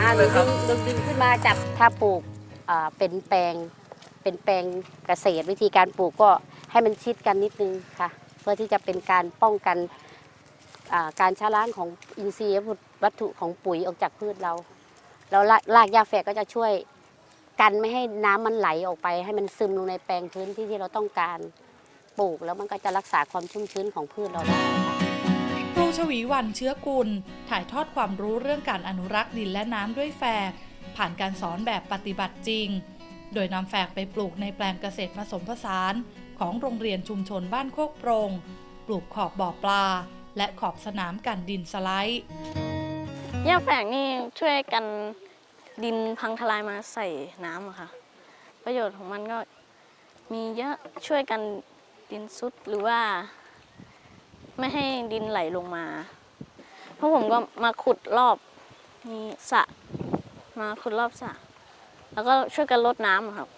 อ่าหดึงดึงดึงขึ้นมาจับถ้าปลูกเป็นแปลงเป็นแปลงเกษตรวิธีการปลูกก็ให้มันชิดกันนิดนึงค่ะ เพื่อที่จะเป็นการป้องกันการชะล้างของอินทรีย์วัตถุของปุ๋ยออกจากพืชเรา แล้วรากากหญ้าแฝกก็จะช่วยกันไม่ให้น้ำมันไหลออกไป ให้มันซึมลงในแปลงพื้นที่ที่เราต้องการปลูก แล้วมันก็จะรักษาความชุ่มชื้นของพืชเราได้ ครูชวีวันเชื้อกุล ถ่ายทอดความรู้เรื่องการอนุรักษ์ดินและน้ำด้วยแฝกผ่านการสอนแบบปฏิบัติจริง โดยนำแฝกไปปลูกในแปลงเกษตรผสมผสาน ของโรงเรียนชุมชนบ้านโคกโปรง ปลูกขอบบ่อปลา และขอบสนามกันดินสไลด์หญ้าแฝกนี่ช่วยกันดินพังทลายมาใส่น้ำอะค่ะ ประโยชน์ของมันก็มีเยอะช่วยกันดินซุดหรือว่า ไม่ให้ดินไหลลงมา เพราะผมก็มาขุดรอบมีสระมาขุดรอบสระแล้วก็ช่วยกันลดน้ำครับ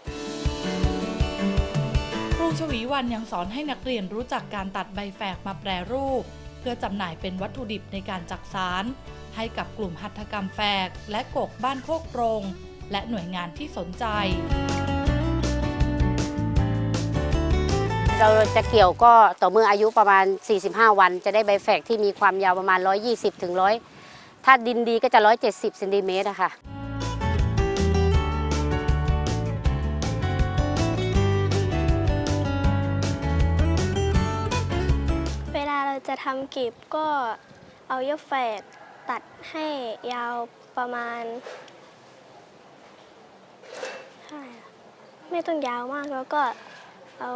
ครูชวีวันยังสอนให้นักเรียนรู้จักการตัดใบแฝกมาแปรรูป เพื่อจำหน่ายเป็นวัตถุดิบในการจักสาร ให้กับกลุ่มหัตถกรรมแฝก และกกบ้านโคกโรง และหน่วยงานที่สนใจ เราจะเกี่ยวก็ต่อเมื่ออายุประมาณ 45 วัน จะได้ใบแฝกที่มีความยาวประมาณ 120ถึง100 ถ้าดินดีก็จะ 170เซนติเมตรอะค่ะเวลาเราจะทำกีบก็เอาเยื่อแฝกตัดให้ยาวประมาณเท่ไม่ต้องยาวมากแล้วก็เอา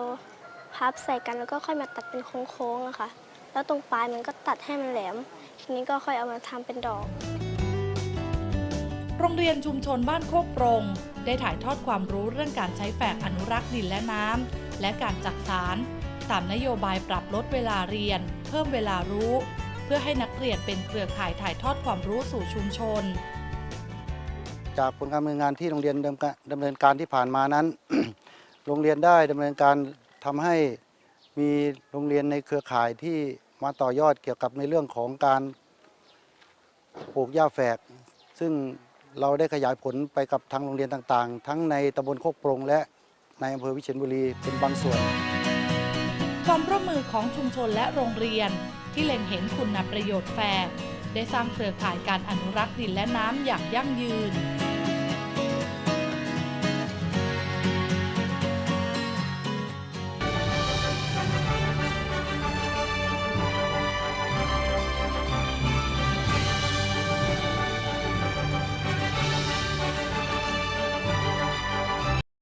พับใส่กันแล้วก็ค่อยมาตัดเป็นโค้งๆอะค่ะ แล้วตรงปลายมันก็ตัดให้มันแหลม ทีนี้ก็ค่อยเอามาทำเป็นดอก โรงเรียนชุมชนบ้านโคกโปรง ได้ถ่ายทอดความรู้เรื่องการใช้แฝกอนุรักษ์ดินและน้ำและการจักสาร ตามนโยบายปรับลดเวลาเรียน เพิ่มเวลารู้ เพื่อให้นักเรียนเป็นเครือข่ายถ่ายทอดความรู้สู่ชุมชน จากผลการดำเนินงานที่โรงเรียนดำกะดำเนินการที่ผ่านมานั้น โรงเรียนได้ดำเนินการ ทำให้มีโรงเรียนในเครือข่ายที่มาต่อยอดเกี่ยวกับในเรื่องของการปลูกหญ้าแฝก ซึ่งเราได้ขยายผลไปกับทางโรงเรียนต่างๆ ทั้งในตำบลโคกโปรงและในอำเภอวิเชียรบุรีเป็นบางส่วน ความร่วมมือของชุมชนและโรงเรียนที่เล็งเห็นคุณประโยชน์แฝกได้สร้างเครือข่ายการอนุรักษ์ดินและน้ำอย่างยั่งยืน